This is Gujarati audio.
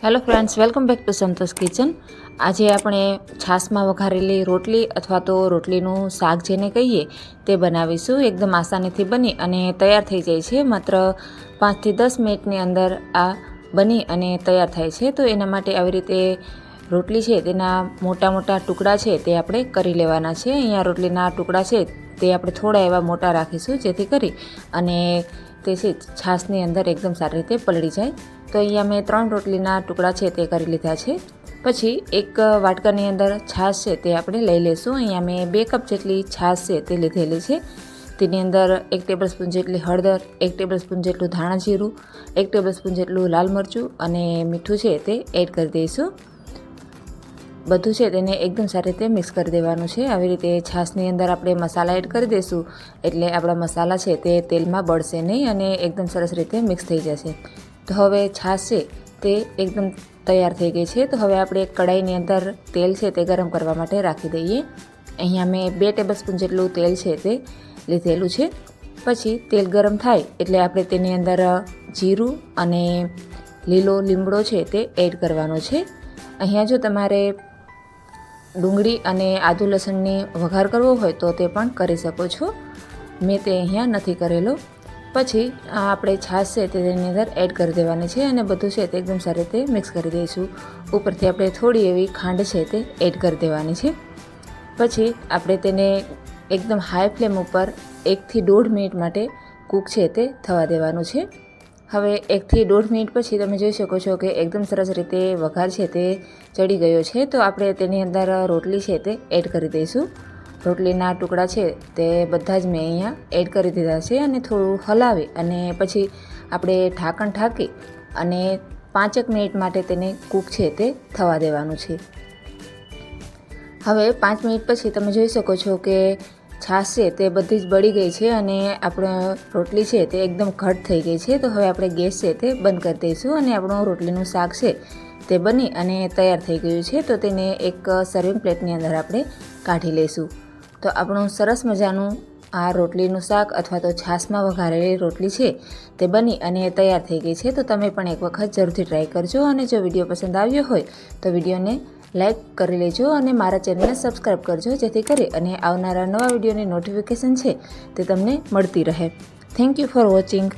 Hello friends welcome back to Santosh kitchen આજે આપણે છાશમાં વઘારેલી રોટલી અથવા તો રોટલીનું શાક જેને કહીએ, તે બનાવીશું. એકદમ આસાનીથી બની અને તૈયાર થઈ જાય છે. માત્ર પાંચથી દસ મિનિટની અંદર આ બની અને તૈયાર થાય છે. તો એના માટે આવી રીતે રોટલી છે, તેના મોટા મોટા ટુકડા છે, તે આપણે કરી લેવાના છે. અહીંયા રોટલીના ટુકડા છે, તે આપણે થોડા એવા મોટા રાખીશું જેથી કરી અને તે છે, છાશની અંદર એકદમ સારી રીતે પલળી જાય. તો અહીંયા મેં ત્રણ રોટલીના ટુકડા છે તે કરી લીધા છે. પછી એક વાટકાની અંદર છાશ છે તે આપણે લઈ લઈશું. અહીંયા મેં બે કપ જેટલી છાશ છે તે લીધેલી છે. તેની અંદર એક ટેબલ સ્પૂન જેટલી હળદર, એક ટેબલ સ્પૂન જેટલું ધાણા જીરું, એક ટેબલ સ્પૂન જેટલું લાલ મરચું અને મીઠું છે તે એડ કરી દઈશું. બધું છે તેને એકદમ સારી રીતે મિક્સ કરી દેવાનું છે. આવી રીતે છાશની અંદર આપણે મસાલા એડ કરી દઈશું. એટલે આપણા મસાલા છે તે તેલમાં બળશે નહીં અને એકદમ સરસ રીતે મિક્સ થઈ જશે. તો હવે છાશે તે એકદમ તૈયાર થઈ ગઈ છે. તો હવે આપણે એક કડાઈની અંદર તેલ છે તે ગરમ કરવા માટે રાખી દઈએ. અહીંયા મેં બે ટેબલસ્પૂન જેટલું તેલ છે તે લીધેલું છે. પછી તેલ ગરમ થાય એટલે આપણે તેની અંદર જીરું અને લીલો લીમડો છે તે એડ કરવાનો છે. અહીંયા જો તમારે ડુંગળી અને આદુ લસણની વઘાર કરવો હોય તો તે પણ કરી શકો છો. મેં તે અહીંયા નથી કરેલો. પછી આપણે છાશ છે તે તેની અંદર એડ કરી દેવાની છે અને બધું છે તે એકદમ સારી રીતે મિક્સ કરી દઈશું. ઉપરથી આપણે થોડી એવી ખાંડ છે તે એડ કરી દેવાની છે. પછી આપણે તેને એકદમ હાઈ ફ્લેમ ઉપર એકથી દોઢ મિનિટ માટે કૂક છે તે થવા દેવાનું છે. હવે એકથી દોઢ મિનિટ પછી તમે જોઈ શકો છો કે એકદમ સરસ રીતે વઘાર છે તે ચડી ગયો છે. તો આપણે તેની અંદર રોટલી છે તે એડ કરી દઈશું. રોટલીના ટુકડા છે તે બધા જ મેં અહીંયા એડ કરી દીધા છે અને થોડું હલાવી અને પછી આપણે ઢાંકણ ઢાંકી અને પાંચેક મિનિટ માટે તેને કૂક છે તે થવા દેવાનું છે. હવે પાંચ મિનિટ પછી તમે જોઈ શકો છો કે છાશ છે તે બધી જ બળી ગઈ છે અને આપણે રોટલી છે તે એકદમ ઘટ થઈ ગઈ છે. તો હવે આપણે ગેસ છે તે બંધ કરી દઈશું અને આપણું રોટલીનું શાક છે તે બની અને તૈયાર થઈ ગયું છે. તો તેને એક સર્વિંગ પ્લેટની અંદર આપણે કાઢી લઈશું. તો આપણું સરસ મજાનું આ રોટલીનું શાક અથવા તો છાશમાં વઘારેલી રોટલી છે તે બની અને તૈયાર થઈ ગઈ છે. તો તમે પણ એક વખત જરૂરથી ટ્રાય કરજો અને જો વીડિયો પસંદ આવ્યો હોય તો વિડીયોને લાઈક કરી લેજો અને મારા ચેનલને સબસ્ક્રાઈબ કરજો જેથી કરી અને આવનારા નવા વિડીયોની નોટિફિકેશન છે તે તમને મળતી રહે. Thank you for watching